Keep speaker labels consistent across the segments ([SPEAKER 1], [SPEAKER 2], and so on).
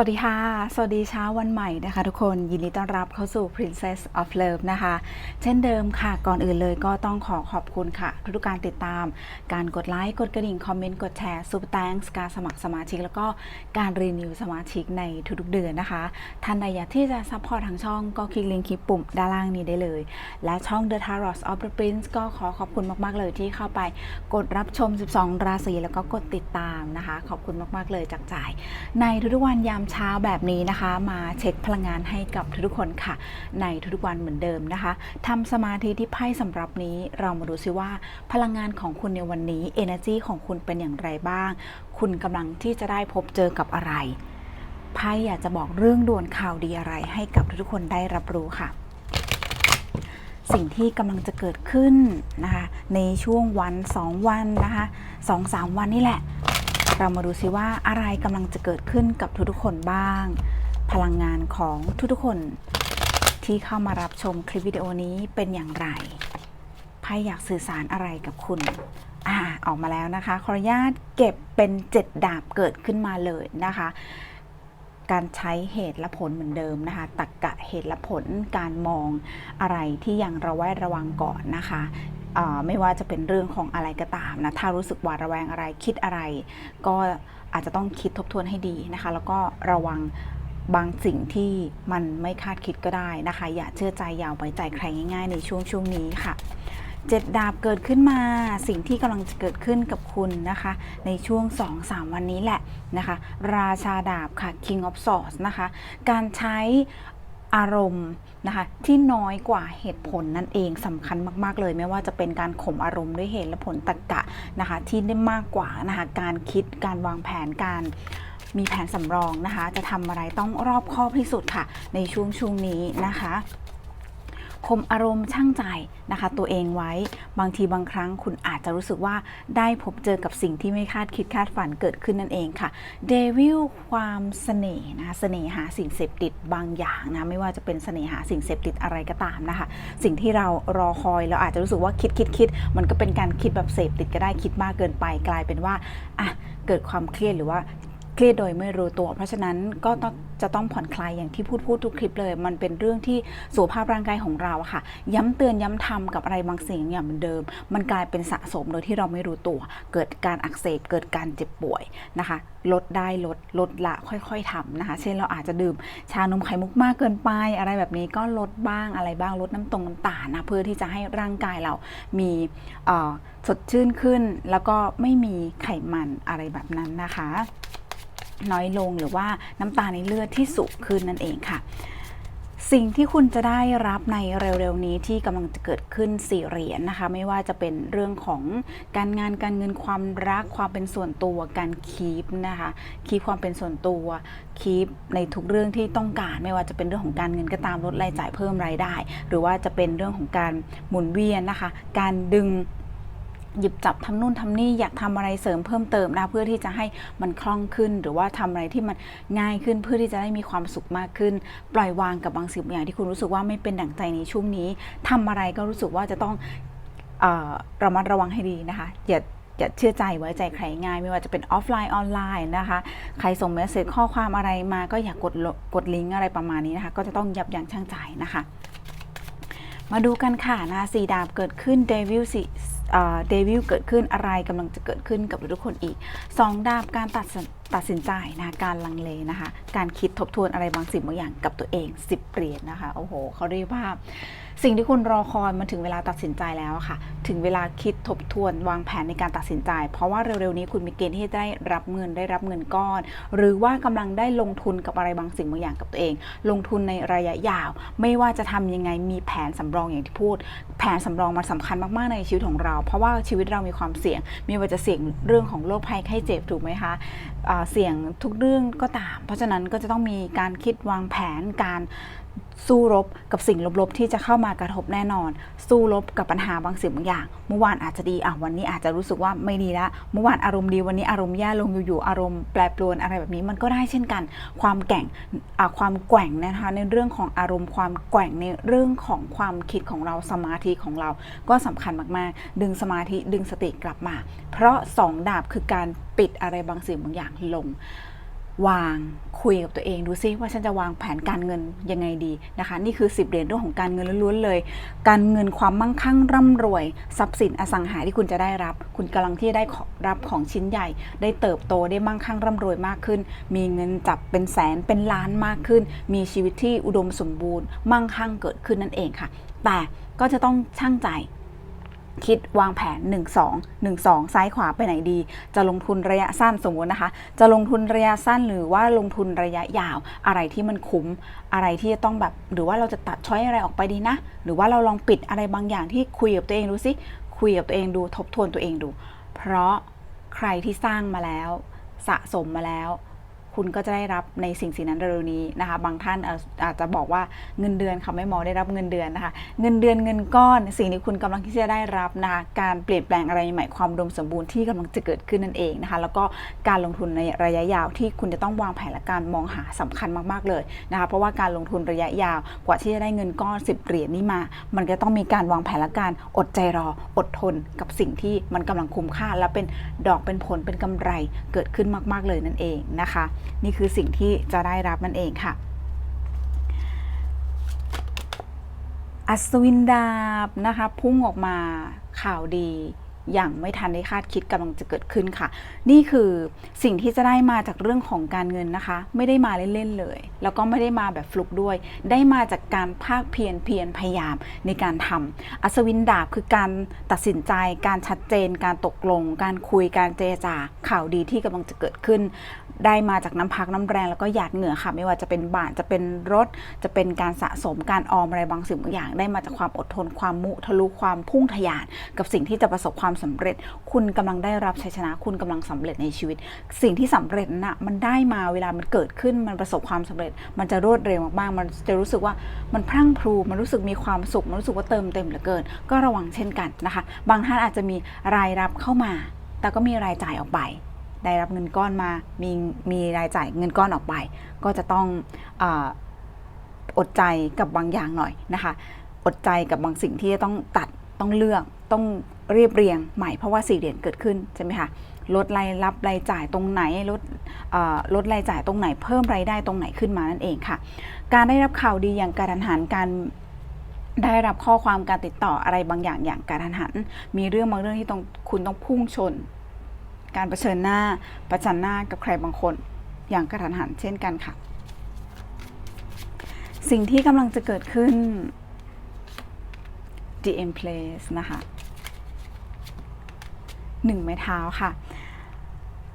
[SPEAKER 1] สวัสดีค่ะ สวัสดีเช้าวันใหม่นะคะทุกคน ยินดีต้อนรับเข้าสู่ Princess of Love นะคะ เช่นเดิมค่ะ ก่อนอื่นเลยก็ต้องขอขอบคุณค่ะ ทุกการติดตาม การกดไลค์ กดกระดิ่ง คอมเมนต์ กดแชร์ซูเปอร์แตงการสมัครสมาชิก แล้วก็การรีนิวสมาชิกในทุกๆเดือนนะคะ ท่านใดอยากที่จะซัพพอร์ตทางช่องก็คลิกลิงก์คลิปปุ่มด้านล่างนี้ได้เลย และช่อง The Tarot of the Prince ก็ขอขอบคุณมากๆเลยที่เข้าไปกดรับชม 12 ราศีแล้วก็กดติดตามนะคะ ขอบคุณมากๆเลยจากใจในทุกๆวันยามเช้าแบบนี้นะคะ มาเช็คพลังงานให้กับทุกคนค่ะ ในทุกๆวันเหมือนเดิมนะคะทำสมาธิที่ไพ่สำหรับนี้เรามาดูซิว่า พลังงานของคุณในวันนี้ energy ของคุณเป็นอย่างไรบ้าง คุณกำลังที่จะได้พบเจอกับอะไรไพ่อยากจะบอกเรื่องด่วนข่าวดีอะไรให้กับทุกคนได้รับรู้ค่ะสิ่งที่กำลังจะเกิดขึ้นนะคะในช่วงวัน 2 วันนะคะ2-3วันนี่แหละ เรามาดูซิว่าอะไรกำลังจะเกิดขึ้นกับทุกๆคนบ้าง พลังงานของทุกๆคนที่เข้ามารับชมคลิปวิดีโอนี้เป็นอย่างไรไพ่อยากสื่อสารอะไรกับคุณอ่าออกมาแล้วนะคะ ขออนุญาตเก็บเป็นเจ็ดดาบเกิดขึ้นมาเลยนะคะ การใช้เหตุและผลเหมือนเดิมนะคะ ตักกะเหตุและผล การมองอะไรที่ยังระแวดระวังก่อนนะคะ ไม่ว่าจะเป็นเรื่องของอะไรก็ตามนะ ถ้ารู้สึกหวาดระแวงอะไรคิดอะไร ก็อาจจะต้องคิดทบทวนให้ดีนะคะ แล้วก็ระวังบางสิ่งที่มันไม่คาดคิดก็ได้นะคะ อย่าเชื่อใจอย่าไว้ใจใครง่าย ๆ ในช่วงช่วงนี้ค่ะเจ็ดดาบเกิดขึ้นมาสิ่งที่กำลังจะเกิดขึ้นกับคุณนะคะ ในช่วง 2-3 วันนี้แหละนะคะ ราชาดาบค่ะ King of Swords นะคะ การใช้ อารมณ์นะคะที่น้อยกว่าเหตุผลนั่นเองสำคัญมาก ๆ เลย ไม่ว่าจะเป็นการข่มอารมณ์ด้วยเหตุและผลตรรกะนะคะที่ได้มากกว่านะคะการคิดการวางแผนการมีแผนสำรองนะคะ จะทำอะไรต้องรอบคอบที่สุดค่ะ ในช่วงช่วงนี้นะคะ คมอารมณ์ช่างใจนะคะ ตัวเองไว้ บางทีบางครั้งคุณอาจจะรู้สึกว่าได้พบเจอกับสิ่งที่ไม่คาดคิดคาดฝันเกิดขึ้นนั่นเองค่ะเดวิลความเสน่ห์นะคะเสน่หาสิ่งเสพติดบางอย่างนะไม่ว่าจะเป็นเสน่หาสิ่งเสพติดอะไรก็ตามนะคะ สิ่งที่เรารอคอยเราอาจจะรู้สึกว่าคิดคิดคิดมันก็เป็นการคิดแบบเสพติดก็ได้คิดมากเกินไปกลายเป็นว่าอะเกิดความเครียดหรือว่า เครียดโดยไม่รู้ตัว เพราะฉะนั้นก็ต้องจะต้องผ่อนคลายอย่างที่พูดพูดทุกคลิปเลย มันเป็นเรื่องที่สุขภาพร่างกายของเราค่ะ ย้ำเตือนย้ำทำกับอะไรบางสิ่งอย่างเหมือนเดิม มันกลายเป็นสะสมโดยที่เราไม่รู้ตัว เกิดการอักเสบเกิดการเจ็บป่วยนะคะ ลดได้ลดลดละค่อยๆทำนะคะ เช่นเราอาจจะดื่มชานมไข่มุกมากเกินไป อะไรแบบนี้ก็ลดบ้างอะไรบ้างลดน้ำตรงน้ำตาลนะเพื่อที่จะให้ร่างกายเรามีสดชื่นขึ้น แล้วก็ไม่มีไขมันอะไรแบบนั้นนะคะ น้อยลงหรือว่าน้ำตาในเลือดที่สูงขึ้นนั่นเองค่ะ สิ่งที่คุณจะได้รับในเร็วๆนี้ที่กำลังจะเกิดขึ้นสี่เหรียญนะคะ ไม่ว่าจะเป็นเรื่องของการงานการเงินความรักความเป็นส่วนตัวการคีปนะคะคีปความเป็นส่วนตัวคีปในทุกเรื่องที่ต้องการ ไม่ว่าจะเป็นเรื่องของการเงินก็ตามลดรายจ่ายเพิ่มรายได้ หรือว่าจะเป็นเรื่องของการหมุนเวียนนะคะ การดึง หยิบจับทำนู่นทำนี่อยากทำอะไรเสริมเพิ่มเติมนะเพื่อที่จะให้มันคล่องขึ้น หรือว่าทำอะไรที่มันง่ายขึ้นเพื่อที่จะได้มีความสุขมากขึ้น ปล่อยวางกับบางสิ่งบางอย่างที่คุณรู้สึกว่าไม่เป็นดั่งใจในช่วงนี้ทำอะไรก็รู้สึกว่าจะต้องเออระมัดระวังให้ดีนะคะอย่าอย่าเชื่อใจไว้ใจใครง่ายไม่ว่าจะเป็นออฟไลน์ออนไลน์นะคะ ใครส่งเมสเซจข้อความอะไรมาก็อย่ากดลกดลิงก์อะไรประมาณนี้นะคะ ก็จะต้องยับยั้งชั่งใจนะคะ มาดูกันค่ะนะสีดาบเกิดขึ้นเดวิลสี เดวิลเกิดขึ้นอะไรกำลังจะเกิดขึ้นกับทุกคนอีกสองดาบการตัดสิน ตัดสินใจนะการลังเลนะคะ การคิดทบทวนอะไรบางสิ่งบางอย่างกับตัวเอง 10เหรียญนะคะโอ้โหเขาเรียกว่าสิ่งที่คุณรอคอยมันถึงเวลาตัดสินใจแล้วค่ะ ถึงเวลาคิดทบทวนวางแผนในการตัดสินใจ เพราะว่าเร็วๆนี้คุณมีเกณฑ์ที่จะได้รับเงินได้รับเงินก้อน หรือว่ากำลังได้ลงทุนกับอะไรบางสิ่งบางอย่างกับตัวเอง ลงทุนในระยะยาว ไม่ว่าจะทำยังไงมีแผนสำรองอย่างที่พูด แผนสำรองมันสำคัญมากๆในชีวิตของเรา เพราะว่าชีวิตเรามีความเสี่ยงไม่ว่าจะเสี่ยงเรื่องของโรคภัยไข้เจ็บถูกไหมคะ เสี่ยงทุกเรื่องก็ตาม เพราะฉะนั้นก็จะต้องมีการคิดวางแผนการ สู้รบกับสิ่งลบๆ ที่จะเข้ามากระทบแน่นอน สู้รบกับปัญหาบางสิ่งบางอย่าง เมื่อวานอาจจะดีอะวันนี้อาจจะรู้สึกว่าไม่ดีละเมื่อวานอารมณ์ดีวันนี้อารมณ์แย่ลงอยู่ๆอารมณ์แปรปรวนอะไรแบบนี้มันก็ได้เช่นกัน ความแก่งอะความแกว่งนะคะในเรื่องของอารมณ์ความแกว่งในเรื่องของความคิดของเราสมาธิของเราก็สำคัญมากๆ ดึงสมาธิดึงสติกลับมา เพราะสองดาบคือการปิดอะไรบางสิ่งบางอย่างลง วางคุยกับตัวเองดูซิว่าฉันจะวางแผนการเงินยังไงดีนะคะ นี่คือ 10 เหรียญเรื่องของการเงินล้วนๆเลย การเงินความมั่งคั่งร่ำรวย ทรัพย์สินอสังหาที่คุณจะได้รับ คุณกำลังที่จะได้รับของชิ้นใหญ่ ได้เติบโตได้มั่งคั่งร่ำรวยมากขึ้น มีเงินจับเป็นแสนเป็นล้านมากขึ้น มีชีวิตที่อุดมสมบูรณ์ มั่งคั่งเกิดขึ้นนั่นเองค่ะ แต่ก็จะต้องช่างใจ คิดวางแผน 1 2 1 2 ซ้ายขวาไปไหนดี จะลงทุนระยะสั้นสมมตินะคะ จะลงทุนระยะสั้นหรือว่าลงทุนระยะยาว อะไรที่มันคุ้มอะไรที่จะต้องแบบ หรือว่าเราจะตัดช้อยอะไรออกไปดีนะ หรือว่าเราลองปิดอะไรบางอย่างที่คุยกับตัวเองดูสิคุยกับตัวเองดูทบทวนตัวเองดู เพราะใครที่สร้างมาแล้ว สะสมมาแล้ว คุณก็จะได้รับในสิ่งสิ่งนั้นเร็วนี้นะคะ บางท่านอาจจะบอกว่าเงินเดือนค่ะไม่หมอได้รับเงินเดือนนะคะ เงินเดือนเงินก้อน สิ่งที่คุณกำลังที่จะได้รับนะคะการเปลี่ยนแปลงอะไรใหม่ความดมสมบูรณ์ที่กำลังจะเกิดขึ้นนั่นเองนะคะ แล้วก็การลงทุนในระยะยาวที่คุณจะต้องวางแผนและการมองหาสำคัญมากๆเลยนะคะ เพราะว่าการลงทุนระยะยาวกว่าที่จะได้เงินก้อน 10เหรียญนี้มา มันก็ต้องมีการวางแผนและการอดใจรออดทนกับสิ่งที่มันกำลังคุ้มค่า และเป็นดอกเป็นผลเป็นกำไรเกิดขึ้นมาก ๆเลยนั่นเองนะคะนี่คือสิ่งที่จะได้รับนั่นเองค่ะ อัศวินดาบนะคะ พุ่งออกมาข่าวดี อย่างไม่ทันได้คาดคิดกำลังจะเกิดขึ้นค่ะ นี่คือสิ่งที่จะได้มาจากเรื่องของการเงินนะคะ ไม่ได้มาเล่นๆเลย แล้วก็ไม่ได้มาแบบฟลุกด้วย ได้มาจากการภาคเพียรเพียรพยายามในการทำอัศวินดาบคือการตัดสินใจ การชัดเจน การตกลง การคุยการเจรจาข่าวดีที่กำลังจะเกิดขึ้น ได้มาจากน้ำพักน้ำแรงแล้วก็หยาดเหงื่อค่ะ ไม่ว่าจะเป็นบ้านจะเป็นรถ จะเป็นการสะสมการออมอะไรบางสิ่งบางอย่าง ได้มาจากความอดทนความมุทะลุความพุ่งทะยาน กับสิ่งที่จะประสบความสำเร็จ คุณกำลังได้รับชัยชนะ คุณกำลังสำเร็จในชีวิต สิ่งที่สำเร็จน่ะมันได้มาเวลามันเกิดขึ้นมันประสบความสำเร็จ มันจะรวดเร็วมากๆ มันจะรู้สึกว่ามันพรั่งพรูมันรู้สึกมีความสุข มันรู้สึกว่าเติมเต็มเหลือเกิน ก็ระวังเช่นกันนะคะ บางท่านอาจจะมีรายรับเข้ามา แต่ก็มีรายจ่ายออกไปได้รับเงินก้อนมา มีมีรายจ่ายเงินก้อนออกไป ก็จะต้องออดใจกับบางอย่างหน่อยนะคะ อดใจกับบางสิ่งที่จะต้องตัด ต้องเลือกต้องเรียบเรียงใหม่เพราะว่าสี่เหรียญเกิดขึ้นใช่ไหมคะลดรายรับรายจ่ายตรงไหนลดลดรายจ่ายตรงไหนเพิ่มรายได้ตรงไหนขึ้นมานั่นเองค่ะ การได้รับข่าวดีอย่างการทันหันการได้รับข้อความการติดต่ออะไรบางอย่างอย่างการทันหัน มีเรื่องบางเรื่องที่ต้องคุณต้องพุ่งชน การเผชิญหน้าประจันหน้ากับใครบางคน อย่างกระทันหันเช่นกันค่ะ สิ่งที่กำลังจะเกิดขึ้น DM Place นะคะหนึ่งไม้เท้าค่ะ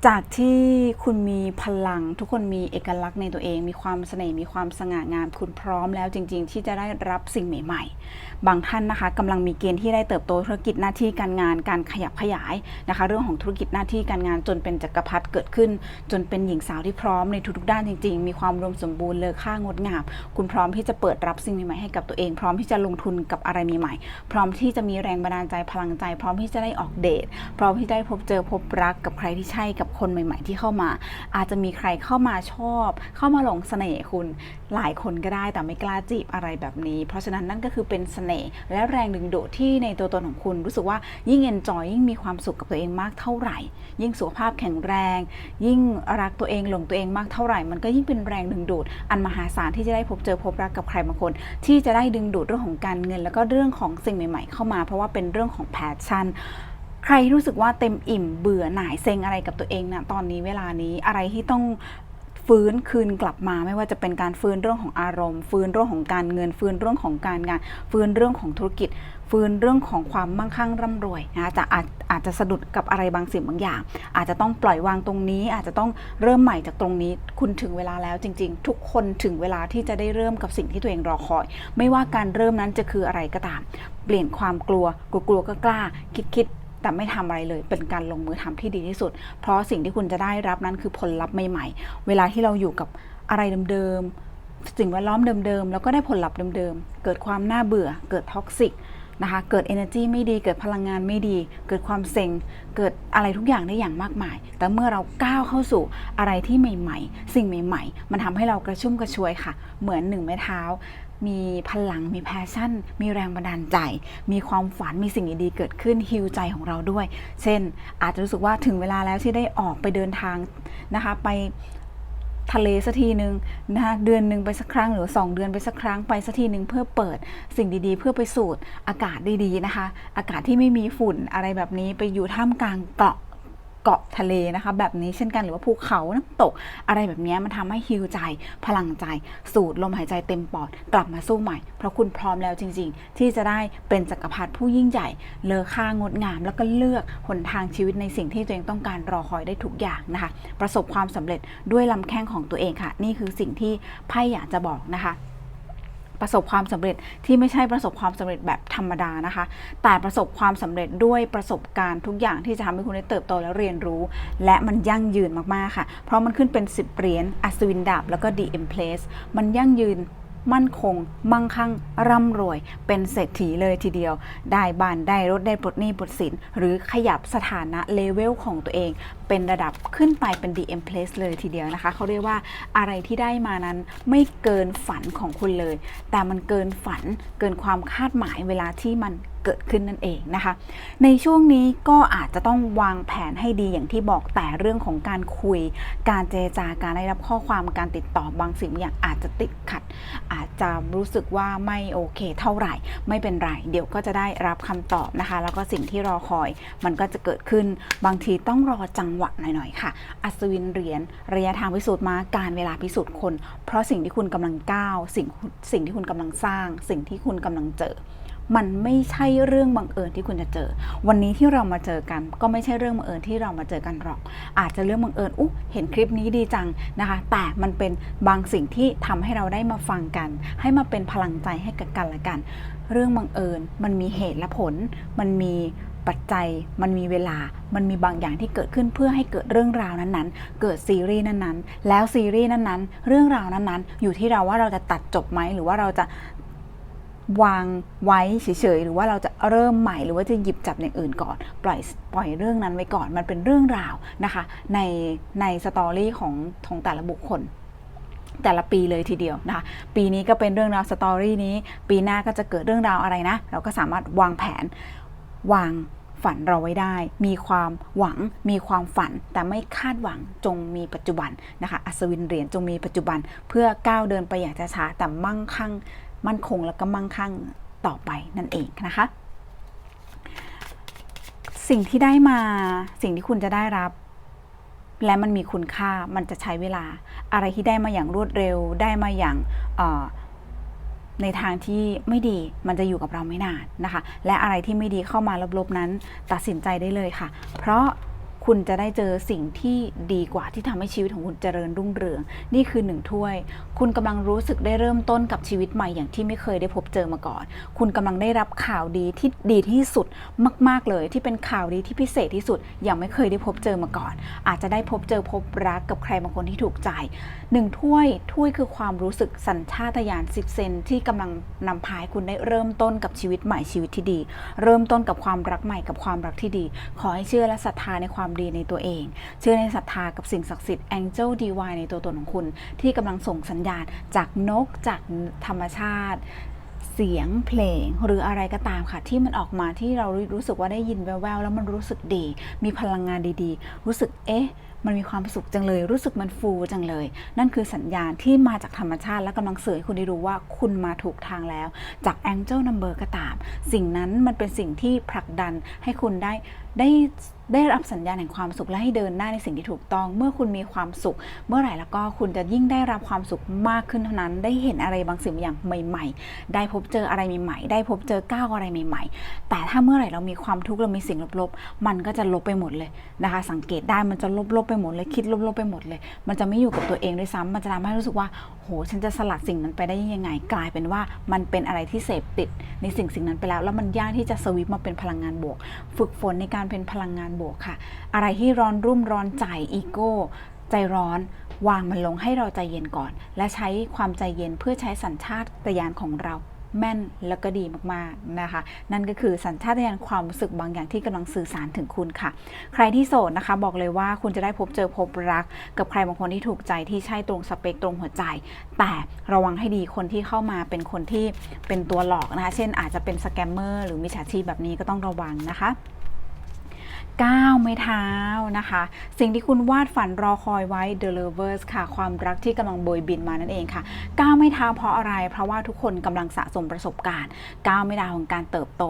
[SPEAKER 1] จากที่คุณมีพลัง ทุกคนมีเอกลักษณ์ในตัวเอง มีความเสน่ห์มีความสง่างาม คุณพร้อมแล้วจริง ๆ ที่จะได้รับสิ่งใหม่ ๆ บางท่านนะคะกำลังมีเกณฑ์ที่ได้เติบโตธุรกิจหน้าที่การงาน การขยับขยายนะคะ เรื่องของธุรกิจหน้าที่การงานจนเป็นจักรพรรดิเกิดขึ้น จนเป็นหญิงสาวที่พร้อมในทุกๆด้านจริง ๆ มีความรวมสมบูรณ์เลอค่างดงาม คุณพร้อมที่จะเปิดรับสิ่งใหม่ๆให้กับตัวเอง พร้อมที่จะลงทุนกับอะไรใหม่ๆพร้อมที่จะมีแรงบันดาลใจพลังใจ พร้อมที่จะได้ออกเดทพร้อมที่ได้พบเจอพบรักกับใครที่ใช่กับคนใหม่ ๆ ที่เข้ามา อาจจะมีใครเข้ามาชอบ เข้ามาหลงเสน่ห์คุณหลายคนก็ได้แต่ไม่กล้าจีบอะไรแบบนี้ เพราะฉะนั้นนั่นก็คือเป็นเสน่ห์และแรงดึงดูดที่ในตัวตนของคุณ รู้สึกว่ายิ่งเอนจอยยิ่งมีความสุขกับตัวเองมากเท่าไหร่ ยิ่งสุขภาพแข็งแรง ยิ่งรักตัวเองหลงตัวเองมากเท่าไหร่ มันก็ยิ่งเป็นแรงดึงดูด อันมหาศาลที่จะได้พบเจอพบรักกับใครบางคน ที่จะได้ดึงดูดเรื่องของการเงิน แล้วก็เรื่องของสิ่งใหม่ ๆ เข้ามา เพราะว่าเป็นเรื่องของแพชชั่น ใครรู้สึกว่าเต็มอิ่มเบื่อหน่ายเซ็งอะไรกับตัวเองนะตอนนี้เวลานี้อะไรที่ต้องฟื้นคืนกลับมาไม่ว่าจะเป็นการฟื้นเรื่องของอารมณ์ ฟื้นเรื่องของการเงิน ฟื้นเรื่องของการงาน ฟื้นเรื่องของธุรกิจ ฟื้นเรื่องของความมั่งคั่งร่ำรวยนะจะอาจอาจจะสะดุดกับอะไรบางสิ่งบางอย่าง อาจจะต้องปล่อยวางตรงนี้ อาจจะต้องเริ่มใหม่จากตรงนี้ คุณถึงเวลาแล้วจริง ๆ ทุกคนถึงเวลาที่จะได้เริ่มกับสิ่งที่ตัวเองรอคอย ไม่ว่าการเริ่มนั้นจะคืออะไรก็ตาม เปลี่ยนความกลัวกลัวกลัวก็กล้าคิดคิด แต่ไม่ทำอะไรเลย เป็นการลงมือทำที่ดีที่สุด เพราะสิ่งที่คุณจะได้รับนั้นคือผลลัพธ์ใหม่ๆ เวลาที่เราอยู่กับอะไรเดิมๆสิ่งแวดล้อมเดิมๆ แล้วก็ได้ผลลัพธ์เดิมๆ เกิดความน่าเบื่อ เกิดท็อกซิก นะคะ เกิด energy ไม่ดี เกิดพลังงานไม่ดี เกิดความเซ็ง เกิดอะไรทุกอย่างได้อย่างมากมาย แต่เมื่อเราก้าวเข้าสู่อะไรที่ใหม่ ๆ สิ่งใหม่ ๆ มันทำให้เรากระชุ่มกระชวยค่ะ เหมือนหนึ่งไม้เท้า มีพลัง มีแพชชั่น มีแรงบันดาลใจ มีความฝัน มีสิ่งดีๆ เกิดขึ้นฮิวใจของเราด้วย เช่น อาจจะรู้สึกว่าถึงเวลาแล้วที่ได้ออกไปเดินทางนะคะ ไป ทะเลสักทีหนึ่งนะคะเดือนหนึ่งไปสักครั้งหรือ 2 เดือนไปสักครั้งไปสักทีหนึ่งเพื่อเปิดสิ่งดีๆ เพื่อไปสูดอากาศดีๆนะคะ อากาศที่ไม่มีฝุ่นอะไรแบบนี้ไปอยู่ท่ามกลางเกาะ เกาะทะเลนะคะ แบบนี้เช่นกันหรือว่าภูเขาน้ำตก อะไรแบบนี้มันทำให้ฮิวใจ พลังใจ สูดลมหายใจเต็มปอดกลับมาสู้ใหม่ เพราะคุณพร้อมแล้วจริง ๆ ที่จะได้เป็นจักรพรรดิผู้ยิ่งใหญ่ เลอค่างดงาม แล้วก็เลือกหนทางชีวิตในสิ่งที่ตัวเองต้องการรอคอยได้ทุกอย่างนะคะ ประสบความสำเร็จด้วยลำแข้งของตัวเองค่ะ นี่คือสิ่งที่ไพ่อยากจะบอกนะคะ ประสบความสำเร็จที่ไม่ใช่ประสบความสำเร็จแบบธรรมดานะคะ แต่ประสบความสำเร็จด้วยประสบการณ์ทุกอย่างที่จะทำให้คุณได้เติบโตและเรียนรู้ และมันยั่งยืนมากๆค่ะ เพราะมันขึ้นเป็น 10เหรียญอัศวินดาบแล้วก็ The Empress มันยั่งยืน มั่นคง มั่งคั่งร่ำรวย เป็นเศรษฐีเลยทีเดียว ได้บ้านได้รถได้ปลดหนี้ปลดสิน หรือขยับสถานะเลเวลของตัวเอง เป็นระดับขึ้นไปเป็น DM Place เลยทีเดียวนะคะ เขาเรียกว่าอะไรที่ได้มานั้นไม่เกินฝันของคุณเลย แต่มันเกินฝันเกินความคาดหมายเวลาที่มัน เกิดขึ้นนั่นเองนะคะ ในช่วงนี้ก็อาจจะต้องวางแผนให้ดีอย่างที่บอกแต่เรื่องของการคุย การเจรจาการได้รับข้อความการติดต่อบางสิ่งอย่างอาจจะติดขัด อาจจะรู้สึกว่าไม่โอเคเท่าไหร่ ไม่เป็นไร เดี๋ยวก็จะได้รับคำตอบนะคะ แล้วก็สิ่งที่รอคอยมันก็จะเกิดขึ้น บางทีต้องรอจังหวะหน่อยๆค่ะ อัศวินเหรียญระยะทางพิสูจน์มาการเวลาพิสูจน์คน เพราะสิ่งที่คุณกำลังก้าว สิ่งสิ่งที่คุณกำลังสร้าง สิ่งที่คุณกำลังเจอ มันไม่ใช่เรื่องบังเอิญที่คุณจะเจอ วันนี้ที่เรามาเจอกัน ก็ไม่ใช่เรื่องบังเอิญที่เรามาเจอกันหรอก อาจจะเรื่องบังเอิญอุ๊เห็นคลิปนี้ดีจังนะคะ แต่มันเป็นบางสิ่งที่ทำให้เราได้มาฟังกัน ให้มาเป็นพลังใจให้กับกันและกัน เรื่องบังเอิญมันมีเหตุและผล มันมีปัจจัยมันมีเวลา มันมีบางอย่างที่เกิดขึ้นเพื่อให้เกิดเรื่องราวนั้นๆ เกิดซีรีส์นั้นๆ แล้วซีรีส์นั้นๆ เรื่องราวนั้นๆ อยู่ที่เราว่าเราจะตัดจบไหม หรือว่าเราจะ วางไว้เฉยๆ หรือว่าเราจะเริ่มใหม่หรือว่าจะหยิบจับอย่างอื่นก่อน ปล่อยปล่อยเรื่องนั้นไว้ก่อน มันเป็นเรื่องราวนะคะ ในในสตอรี่ของของแต่ละบุคคลแต่ละปีเลยทีเดียวนะคะ ปีนี้ก็เป็นเรื่องราวสตอรี่นี้ ปีหน้าก็จะเกิดเรื่องราวอะไรนะ เราก็สามารถวางแผน วางฝันเราไว้ได้ มีความหวัง มีความฝัน แต่ไม่คาดหวัง จงมีปัจจุบันนะคะ อัศวินเหรียญจงมีปัจจุบัน เพื่อก้าวเดินไปอย่างช้าๆแต่มั่งคั่ง มั่นคงแล้วก็มั่งคั่งต่อไปนั่นเองนะคะ สิ่งที่ได้มาสิ่งที่คุณจะได้รับ และมันมีคุณค่ามันจะใช้เวลา อะไรที่ได้มาอย่างรวดเร็วได้มาอย่างในทางที่ไม่ดีมันจะอยู่กับเราไม่นานนะคะ และอะไรที่ไม่ดีเข้ามาลบๆนั้น ตัดสินใจได้เลยค่ะ เพราะ คุณจะได้เจอสิ่งที่ดีกว่าที่ทำให้ชีวิตของคุณเจริญรุ่งเรือง นี่คือหนึ่งถ้วย คุณกำลังรู้สึกได้เริ่มต้นกับชีวิตใหม่อย่างที่ไม่เคยได้พบเจอมาก่อน คุณกำลังได้รับข่าวดีที่ดีที่สุดมาก ๆเลย ที่เป็นข่าวดีที่พิเศษที่สุดอย่างไม่เคยได้พบเจอมาก่อน อาจจะได้พบเจอพบรักกับใครบางคนที่ถูกใจหนึ่งถ้วยถ้วยคือความรู้สึกสัญชาตญาณสิบเซนที่กำลังนำพาให้คุณได้เริ่มต้นกับชีวิตใหม่ชีวิตที่ดี เริ่มต้นกับความรักใหม่กับความรักที่ดี ขอให้เชื่อและศรัทธาในความดีในตัวเอง เชื่อในศรัทธากับสิ่งศักดิ์สิทธิ์ Angel Divine ในตัวตนของคุณ ที่กำลังส่งสัญญาณจากนกจากธรรมชาติเสียงเพลงหรืออะไรก็ตามค่ะ ที่มันออกมาที่เรารู้สึกว่าได้ยินแววๆแล้วมันรู้สึกดี มีพลังงานดีๆ รู้สึกเอ๊ะ มันมีความสุขจังเลย รู้สึกมันฟูจังเลย นั่นคือสัญญาณที่มาจากธรรมชาติ และกำลังเสริมให้คุณได้รู้ว่าคุณมาถูกทางแล้ว จาก Angel Number ก็ตาม สิ่งนั้นมันเป็นสิ่งที่ผลักดันให้คุณได้ได้ได้รับสัญญาณแห่งความสุขและให้เดินหน้าในสิ่งที่ถูกต้อง เมื่อคุณมีความสุข เมื่อไหร่แล้วก็คุณจะยิ่งได้รับความสุขมากขึ้นเท่านั้น ได้เห็นอะไรบางสิ่งบางอย่างใหม่ ๆ ได้พบเจออะไรใหม่ๆ ได้พบเจอก้าวอะไรใหม่ ๆ แต่ถ้าเมื่อไหร่เรามีความทุกข์เรามีสิ่งลบๆ มันก็จะลบไปหมดเลยนะคะ สังเกตได้มันจะลบๆไปหมดเลยคิดลบๆไปหมดเลย มันจะไม่อยู่กับตัวเองด้วยซ้ำมันจะทำให้รู้สึกว่าโหฉันจะสลัดสิ่งนั้นไปได้ยังไง กลายเป็นว่ามันเป็นอะไรที่เสพติดในสิ่งสิ่งนั้นไปแล้ว แล้วมันยากที่จะสวิปมาเป็นพลังงานบวก ฝึกฝนในการเป็นพลังงานบวกค่ะ อะไรที่ร้อนรุ่มร้อนใจอีโก้ใจร้อนวางมันลงให้เราใจเย็นก่อน และใช้ความใจเย็นเพื่อใช้สัญชาตญาณของเราแม่นแล้วก็ดีมากๆนะคะ นั่นก็คือสัญชาตญาณความรู้สึกบางอย่างที่กำลังสื่อสารถึงคุณค่ะ ใครที่โสดนะคะ บอกเลยว่าคุณจะได้พบเจอพบรัก กับใครบางคนที่ถูกใจที่ใช่ตรงสเปคตรงหัวใจ แต่ระวังให้ดีคนที่เข้ามาเป็นคนที่เป็นตัวหลอกนะคะ เช่นอาจจะเป็นสแกมเมอร์หรือมิจฉาชีพแบบนี้ก็ต้องระวังนะคะ ก้าวไม้เท้านะคะ สิ่งที่คุณวาดฝันรอคอยไว้ The Lovers ค่ะ ความรักที่กำลังโบยบินมานั่นเองค่ะ ก้าวไม้เท้าเพราะอะไร เพราะว่าทุกคนกำลังสะสมประสบการณ์ ก้าวไม้เท้าของการเติบโต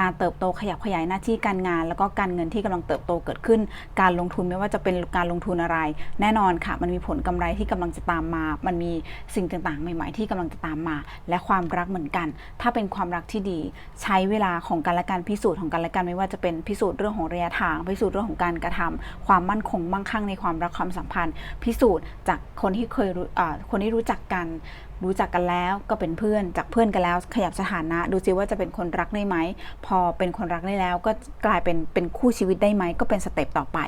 [SPEAKER 1] การเติบโตขยับขยายหน้าที่การงาน แล้วก็การเงินที่กำลังเติบโตเกิดขึ้น การลงทุนไม่ว่าจะเป็นการลงทุนอะไร แน่นอนค่ะ มันมีผลกำไรที่กำลังจะตามมา มันมีสิ่งต่างๆ ใหม่ๆ ที่กำลังจะตามมา และความรักเหมือนกัน ถ้าเป็นความรักที่ดี ใช้เวลาของกันและกันพิสูจน์ของกันและกันไม่ว่าจะเป็นพิสูจน์เรื่องของระยะทางพิสูจน์เรื่องของการกระทำความมั่นคงมั่งคั่งในความรักความสัมพันธ์ พิสูจน์จากคนที่เคยรู้คนที่รู้จักกันรู้จักกันแล้วก็เป็นเพื่อนจากเพื่อนกันแล้วขยับสถานะ ดูซิว่าจะเป็นคนรักได้ไหม พอเป็นคนรักได้แล้วก็กลายเป็นเป็นคู่ชีวิตได้ไหม ก็เป็นสเต็ปต่อไป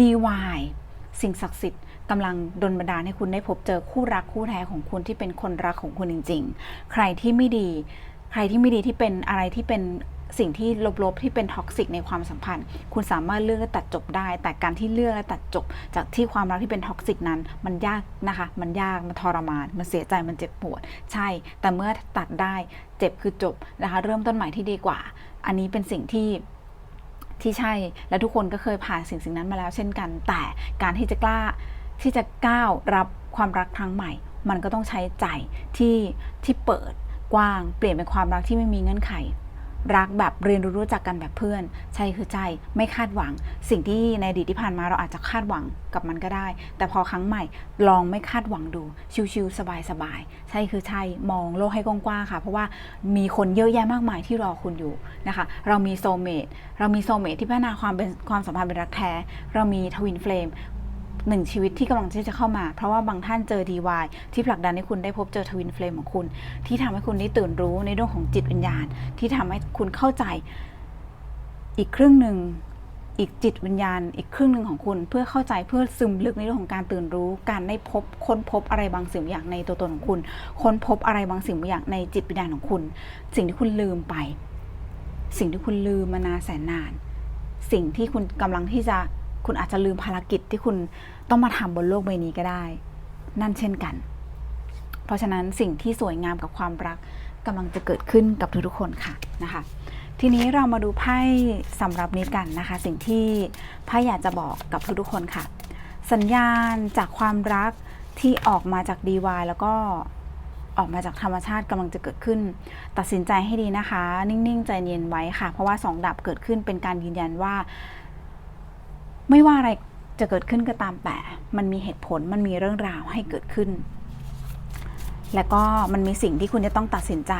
[SPEAKER 1] DY สิ่งศักดิ์สิทธิ์กำลังดลบันดาลให้คุณได้พบเจอคู่รักคู่แท้ของคุณที่เป็นคนรักของคุณจริง ๆ ใครที่ไม่ดี ใครที่ไม่ดีที่เป็นอะไรที่เป็น สิ่งที่ลบๆที่เป็นท็อกซิกในความสัมพันธ์ คุณสามารถเลือกและตัดจบได้ แต่การที่เลือกและตัดจบ จากที่ความรักที่เป็นท็อกซิกนั้น มันยากนะคะ มันยาก มันทรมาน มันเสียใจ มันเจ็บปวด ใช่ แต่เมื่อตัดได้ เจ็บคือจบนะคะ เริ่มต้นใหม่ที่ดีกว่า อันนี้เป็นสิ่งที่ที่ใช่ และทุกคนก็เคยผ่านสิ่งสิ่งนั้นมาแล้วเช่นกัน แต่การที่จะกล้าที่จะก้าวรับความรักครั้งใหม่ มันก็ต้องใช้ใจที่ที่เปิดกว้าง เปลี่ยนเป็นความรักที่ไม่มีเงื่อนไข รักแบบเรียนรู้รู้จักกันแบบเพื่อน ใช่คือใจไม่คาดหวัง สิ่งที่ในอดีตที่ผ่านมาเราอาจจะคาดหวังกับมันก็ได้ แต่พอครั้งใหม่ลองไม่คาดหวังดู ชิวๆสบายๆใช่คือใช่มองโลกให้กว้างๆค่ะ เพราะว่ามีคนเยอะแยะมากมายที่รอคุณอยู่นะคะ เรามีโซเมตเรามีโซเมตที่พัฒนาความเป็นความสัมพันธ์เป็นรักแท้ เรามีทวินเฟลม หนึ่งชีวิตที่กำลังที่จะเข้ามา เพราะว่าบางท่านเจอ DY ที่ผลักดันให้คุณได้พบเจอทวินเฟลมของคุณ ที่ทำให้คุณได้ตื่นรู้ในเรื่องของจิตวิญญาณ ที่ทำให้คุณเข้าใจอีกครึ่งหนึ่งอีกจิตวิญญาณ อีกครึ่งหนึ่งของคุณเพื่อเข้าใจเพื่อซึมลึกในเรื่องของการตื่นรู้ การได้พบค้นพบอะไรบางสิ่งบางอย่างในตัวตนของคุณ ค้นพบอะไรบางสิ่งบางอย่างในจิตวิญญาณของคุณ สิ่งที่คุณลืมไป สิ่งที่คุณลืมมานานแสนนาน สิ่งที่คุณกำลังที่จะ คุณอาจจะลืมภารกิจที่คุณต้องมาทำบนโลกใบนี้ก็ได้ นั่นเช่นกัน เพราะฉะนั้นสิ่งที่สวยงามกับความรักกำลังจะเกิดขึ้นกับทุกๆคนค่ะนะคะ ทีนี้เรามาดูไพ่สำหรับนี้กันนะคะ สิ่งที่ไพ่อยากจะบอกกับทุกๆคนค่ะ สัญญาณจากความรักที่ออกมาจาก DY แล้วก็ออกมาจากธรรมชาติกำลังจะเกิดขึ้น ตัดสินใจให้ดีนะคะ นิ่ง ๆ ใจเย็นไว้ค่ะ เพราะว่าสองดับเกิดขึ้นเป็นการยืนยันว่า ไม่ว่าอะไรจะเกิดขึ้นก็ตามแต่ มันมีเหตุผลมันมีเรื่องราวให้เกิดขึ้น และก็มันมีสิ่งที่คุณจะต้องตัดสินใจ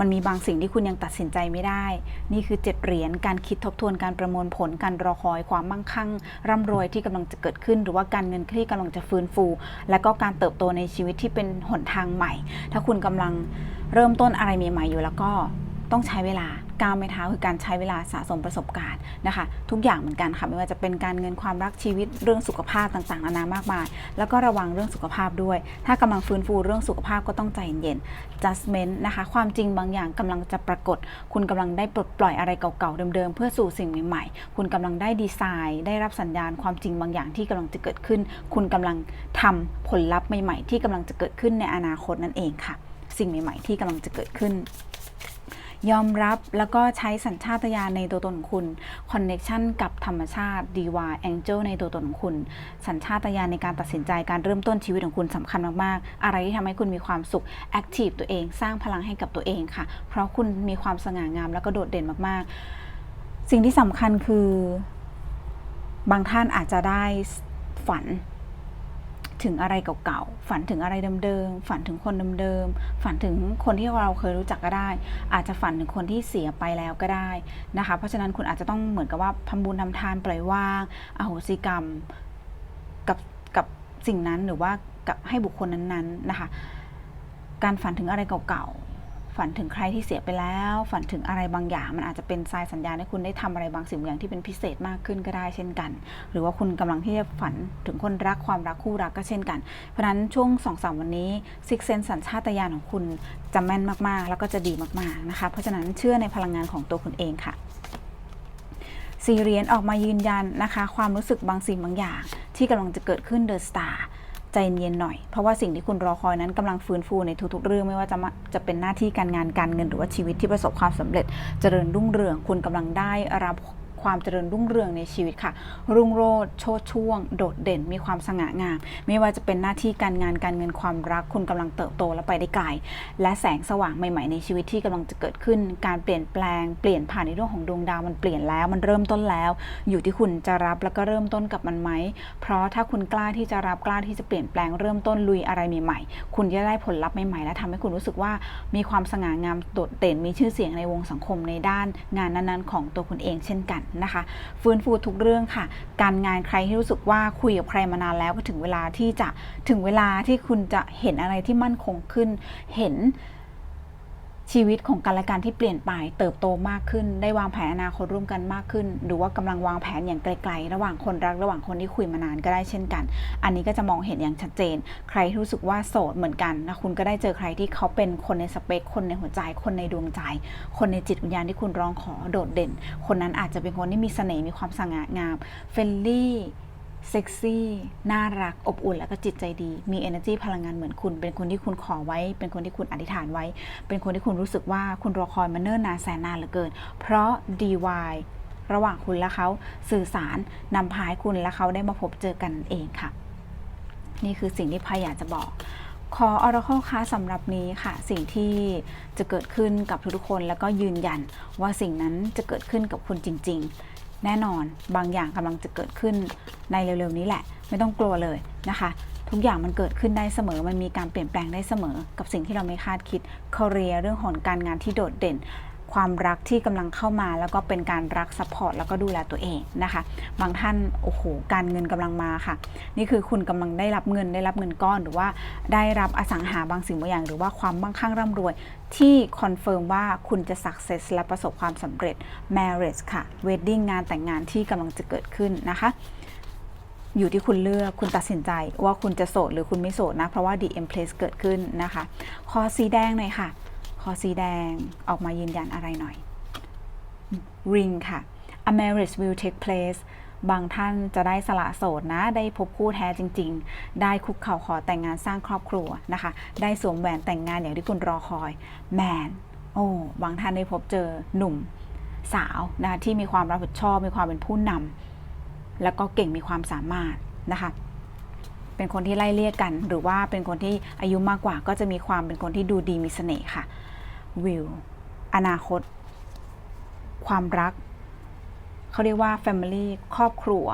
[SPEAKER 1] มันมีบางสิ่งที่คุณยังตัดสินใจไม่ได้ นี่คือเจ็ดเหรียญการคิดทบทวนการประมวลผลการรอคอยความมั่งคั่ง ร่ำรวยที่กำลังจะเกิดขึ้น หรือว่าการเงินที่กำลังจะฟื้นฟู และก็การเติบโตในชีวิตที่เป็นหนทางใหม่ ถ้าคุณกำลังเริ่มต้นอะไรใหม่ๆอยู่แล้วก็ต้องใช้เวลา ก้าวไม่เท้าคือการใช้เวลาสะสมประสบการณ์นะคะ ทุกอย่างเหมือนกันค่ะไม่ว่าจะเป็นการเงินความรักชีวิตเรื่องสุขภาพต่างๆนานามากมาย แล้วก็ระวังเรื่องสุขภาพด้วย ถ้ากำลังฟื้นฟูเรื่องสุขภาพก็ต้องใจเย็น judgment นะคะ ความจริงบางอย่างกำลังจะปรากฏ คุณกำลังได้ปลดปล่อยอะไรเก่าๆเดิมๆเพื่อสู่สิ่งใหม่ๆ คุณกำลังได้ดีไซน์ ได้รับสัญญาณความจริงบางอย่างที่กำลังจะเกิดขึ้น คุณกำลังทำผลลัพธ์ใหม่ๆ ที่กำลังจะเกิดขึ้นในอนาคตนั่นเองค่ะ สิ่งใหม่ๆ ที่กำลังจะเกิดขึ้น ยอมรับแล้วก็ใช้สัญชาตญาณในตัวตนของคุณคอนเน็ชันกับธรรมชาติ DY Angel ในตัวตนของคุณ สัญชาตญาณในการตัดสินใจการเริ่มต้นชีวิตของคุณสำคัญมากๆ อะไรที่ทำให้คุณมีความสุขแอคทีฟตัวเองสร้างพลังให้กับตัวเองค่ะ เพราะคุณมีความสง่างามแล้วก็โดดเด่นมากๆ สิ่งที่สำคัญคือบางท่านอาจจะได้ฝัน ถึงอะไรเก่าๆ ฝันถึงอะไรเดิมๆ ฝันถึงคนเดิมๆ ฝันถึงคนที่เราเคยรู้จักก็ได้ อาจจะฝันถึงคนที่เสียไปแล้วก็ได้นะคะ เพราะฉะนั้นคุณอาจจะต้องเหมือนกับว่าทำบุญทำทานปล่อยวางอโหสิกรรมกับกับสิ่งนั้นหรือว่ากับให้บุคคลนั้นๆนะคะ การฝันถึงอะไรเก่าๆ ฝันถึงใครที่เสียไปแล้ว ฝันถึงอะไรบางอย่าง มันอาจจะเป็นทรายสัญญาณให้คุณได้ทำอะไรบางสิ่งอย่างที่เป็นพิเศษมากขึ้นก็ได้เช่นกัน หรือว่าคุณกำลังที่จะฝันถึงคนรักความรักคู่รักก็เช่นกัน เพราะฉะนั้นช่วง2อสวันนี้ซิกเซนสัญชาตญาณของคุณจะแม่นมากๆ แล้วก็จะดีมากๆนะคะเพราะฉะนั้นเชื่อในพลังงานของตัวคุณเองค่ะซีเรียนออกมายืนยันนะคะ ความรู้สึกบางสิ่งบางอย่าง ที่กำลังจะเกิดขึ้นเดอะสตาร์ ใจเย็นๆหน่อย เพราะว่าสิ่งที่คุณรอคอยนั้นกำลังฟื้นฟูในทุกๆ เรื่องไม่ว่าจะมาจะเป็นหน้าที่การงานการเงินหรือว่าชีวิตที่ประสบความสำเร็จเจริญรุ่งเรืองคุณกำลังได้รับ ความเจริญรุ่งเรืองในชีวิตค่ะ รุ่งโรจน์โชดช่วง โดดเด่น มีความสง่างาม ไม่ว่าจะเป็นหน้าที่การงานการเงินความรัก คุณกำลังเติบโตและไปได้ไกล และแสงสว่างใหม่ ๆ ในชีวิตที่กำลังจะเกิดขึ้น การเปลี่ยนแปลง เปลี่ยนผ่านในเรื่องของดวงดาวมันเปลี่ยนแล้ว มันเริ่มต้นแล้ว อยู่ที่คุณจะรับแล้วก็เริ่มต้นกับมันไหม เพราะถ้าคุณกล้าที่จะรับกล้าที่จะเปลี่ยนแปลงเริ่มต้นลุยอะไรใหม่ๆ คุณจะได้ผลลัพธ์ใหม่ๆ และทำให้คุณรู้สึกว่ามีความสง่างามโดดเด่น มีชื่อเสียงในวงสังคมในด้านงานนั้นๆ ของตัวคุณเองเช่นกันนะคะ ฟื้นฟูทุกเรื่องค่ะ การงานใครที่รู้สึกว่าคุยกับใครมานานแล้วก็ถึงเวลาที่จะถึงเวลาที่คุณจะเห็นอะไรที่มั่นคงขึ้น เห็น ชีวิตของกันและกันที่เปลี่ยนไป เติบโตมากขึ้น ได้วางแผนอนาคตร่วมกันมากขึ้น หรือว่ากำลังวางแผนอย่างไกลๆ ระหว่างคนรักระหว่างคนที่คุยมานานก็ได้เช่นกัน อันนี้ก็จะมองเห็นอย่างชัดเจน ใครที่รู้สึกว่าโสดเหมือนกันนะคุณก็ได้เจอใครที่เขาเป็นคนในสเปค คนในหัวใจ คนในดวงใจ คนในจิตวิญญาณที่คุณร้องขอโดดเด่น คนนั้นอาจจะเป็นคนที่มีเสน่ห์มีความสง่างามเฟลลี่ เซ็กซี่ น่ารัก อบอุ่น แล้วก็จิตใจดี มี energy พลังงานเหมือนคุณ เป็นคนที่คุณขอไว้ เป็นคนที่คุณอธิษฐานไว้ เป็นคนที่คุณรู้สึกว่าคุณรอคอยมาเนิ่นนานแสนนานเหลือเกิน เพราะ DY ระหว่างคุณและเขาสื่อสารนำพาให้คุณและเขาได้มาพบเจอกันเองค่ะ นี่คือสิ่งที่พายอยากจะบอกขอ Oracle คะสำหรับนี้ค่ะ สิ่งที่จะเกิดขึ้นกับทุกๆคน แล้วก็ยืนยันว่าสิ่งนั้นจะเกิดขึ้นกับคุณจริง ๆ แน่นอนบางอย่างกำลังจะเกิดขึ้นในเร็วๆนี้แหละ ไม่ต้องกลัวเลยนะคะ ทุกอย่างมันเกิดขึ้นได้เสมอ มันมีการเปลี่ยนแปลงได้เสมอ กับสิ่งที่เราไม่คาดคิดคเรียเรื่องของการงานที่โดดเด่น ความรักที่กำลังเข้ามาแล้วก็เป็นการรักซัพพอร์ตแล้วก็ดูแลตัวเองนะคะ บางท่านโอ้โหการเงินกำลังมาค่ะ นี่คือคุณกำลังได้รับเงินได้รับเงินก้อน หรือว่าได้รับอสังหาบางสิ่งบางอย่าง หรือว่าความมั่งคั่งร่ำรวย ที่คอนเฟิร์มว่าคุณจะ success และประสบความสำเร็จ marriage ค่ะ wedding งานแต่งงานที่กำลังจะเกิดขึ้นนะคะอยู่ที่คุณเลือกคุณตัดสินใจว่าคุณจะโสดหรือคุณไม่โสดนะ เพราะว่า the empress เกิดขึ้นนะคะ คอสีแดงหน่อยค่ะ คอสีแดงออกมายืนยันอะไรหน่อย ring ค่ะ a marriage will take place บางท่านจะได้สละโสดนะ ได้พบคู่แท้จริง ๆ ได้คุกเข่าขอแต่งงานสร้างครอบครัวนะคะ ได้สวมแหวนแต่งงานอย่างที่คุณรอคอย แมน โอ้ บางท่านได้พบเจอหนุ่มสาวนะคะที่มีความรับผิดชอบ มีความเป็นผู้นำแล้วก็เก่งมีความสามารถนะคะเป็นคนที่ไล่เลี่ยกัน หรือว่าเป็นคนที่อายุมากกว่าก็จะมีความเป็นคนที่ดูดีมีเสน่ห์ค่ะวิวอนาคต ความรัก เขาเรียกว่า Family ครอบครัว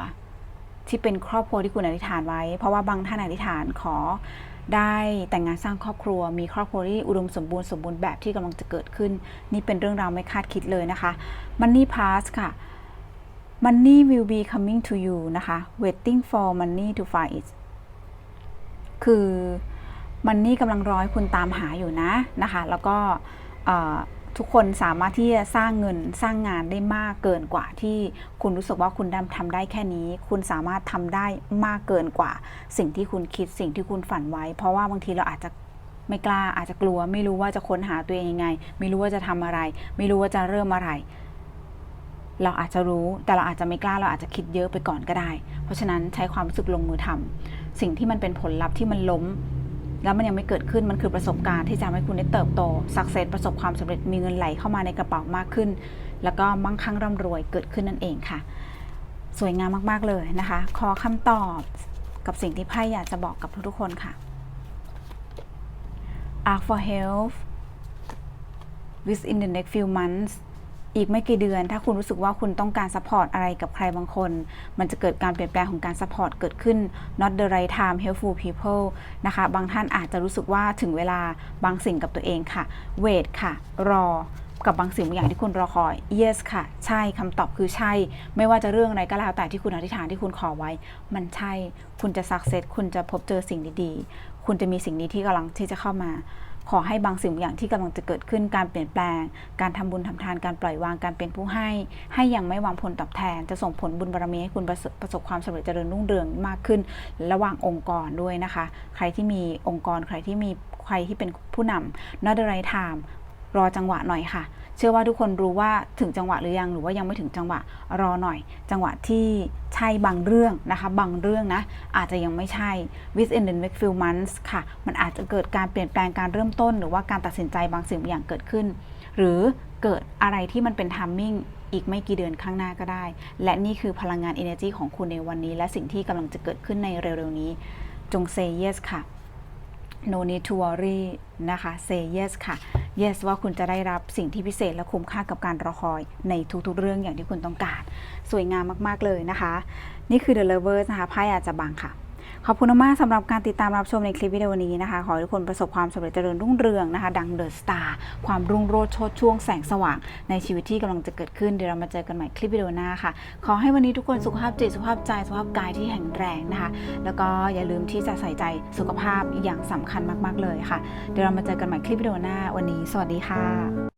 [SPEAKER 1] ที่เป็นครอบครัวที่คุณอธิษฐานไว้ เพราะว่าบางท่านอธิษฐานขอได้แต่งงานสร้างครอบครัว มีครอบครัวที่อุดมสมบูรณ์สมบูรณ์แบบที่กำลังจะเกิดขึ้น นี่เป็นเรื่องราวไม่คาดคิดเลยนะคะ Money Pass ค่ะ Money will be coming to you นะคะ waiting for money to find it คือมันนี่กำลังร้อให้คุณตามหาอยู่นะนะคะ แล้วก็ ทุกคนสามารถที่จะสร้างเงินสร้างงานได้มากเกินกว่าที่คุณรู้สึกว่าคุณทำได้แค่นี้ คุณสามารถทำได้มากเกินกว่า สิ่งที่คุณคิดสิ่งที่คุณฝันไว้ เพราะว่าบางทีเราอาจจะไม่กล้าอาจจะกลัว ไม่รู้ว่าจะค้นหาตัวเองยังไง ไม่รู้ว่าจะทำอะไร ไม่รู้ว่าจะเริ่มอะไร เราอาจจะรู้แต่เราอาจจะไม่กล้าเราอาจจะคิดเยอะไปก่อนก็ได้ เพราะฉะนั้นใช้ความรู้สึกลงมือทำสิ่งที่มันเป็นผลลัพธ์ที่มันล้ม แล้วมันยังไม่เกิดขึ้นมันคือประสบการณ์ที่จะทำให้คุณได้เติบโตสักเซสประสบความสำเร็จมีเงินไหลเข้ามาในกระเป๋ามากขึ้น แล้วก็มั่งคั่งร่ำรวยเกิดขึ้นนั่นเองค่ะ สวยงามมากๆเลยนะคะ ขอคำตอบกับสิ่งที่ไพ่อยากจะบอกกับทุกๆคนค่ะ Ask for help within the next few months อีกไม่กี่เดือน ถ้าคุณรู้สึกว่าคุณต้องการซัพพอร์ตอะไรกับใครบางคน มันจะเกิดการเปลี่ยนแปลงของการซัพพอร์ตเกิดขึ้น not the right time helpful people นะคะ บางท่านอาจจะรู้สึกว่าถึงเวลาบางสิ่งกับตัวเองค่ะ wait ค่ะ รอกับบางสิ่งบางอย่างที่คุณรอคอย yes ค่ะ ใช่คำตอบคือใช่ ไม่ว่าจะเรื่องอะไรก็แล้วแต่ที่คุณอธิษฐานที่คุณขอไว้ มันใช่ คุณจะ success คุณจะพบเจอสิ่งดีๆ คุณจะมีสิ่งนี้ที่กำลังที่จะเข้ามา ขอให้บางสิ่งบางอย่างที่กำลังจะเกิดขึ้นการเปลี่ยนแปลง การทำบุญทำทานการปล่อยวางการเป็นผู้ให้ ให้อย่างไม่หวังผลตอบแทน จะส่งผลบุญบารมีให้คุณประสบประสบความสำเร็จเจริญรุ่งเรืองมากขึ้น ระหว่างองค์กรด้วยนะคะ ใครที่มีองค์กรใครที่มีใครที่เป็นผู้นำ not the right time รอจังหวะหน่อยค่ะ เชื่อว่าทุกคนรู้ว่าถึงจังหวะหรือยังหรือว่ายังไม่ถึงจังหวะรอหน่อย จังหวะที่ใช่บางเรื่องนะคะ บางเรื่องนะ อาจจะยังไม่ใช่ within the next few months ค่ะ มันอาจจะเกิดการเปลี่ยนแปลงการเริ่มต้น หรือว่าการตัดสินใจบางสิ่งบางอย่างเกิดขึ้น หรือเกิดอะไรที่มันเป็น timing อีกไม่กี่เดือนข้างหน้าก็ได้ และนี่คือพลังงาน energy ของคุณในวันนี้ และสิ่งที่กำลังจะเกิดขึ้นในเร็วๆนี้ จง say yes ค่ะ no need to worry นะคะ say yes ค่ะ yes ว่าคุณจะได้รับสิ่งที่พิเศษและคุ้มค่ากับการรอคอยในทุกๆเรื่องอย่างที่คุณต้องการ สวยงามมากๆเลยนะคะ นี่คือ The Lovers นะคะไพ่อาจจะบางค่ะ ขอบคุณมากสำหรับการติดตามรับชมในคลิปวิดีโอนี้นะคะ ขอให้ทุกคนประสบความสำเร็จเจริญรุ่งเรืองนะคะ ดังเดอะสตาร์ความรุ่งโรจน์โชดช่วงแสงสว่าง ในชีวิตที่กำลังจะเกิดขึ้น เดี๋ยวเรามาเจอกันใหม่คลิปวิดีโอหน้าค่ะ ขอให้วันนี้ทุกคนสุขภาพจิตสุขภาพใจสุขภาพกายที่แข็งแรงนะคะ แล้วก็อย่าลืมที่จะใส่ใจสุขภาพอย่างสำคัญมาก ๆเลยค่ะ เดี๋ยวเรามาเจอกันใหม่คลิปวิดีโอหน้าวันนี้ สวัสดีค่ะ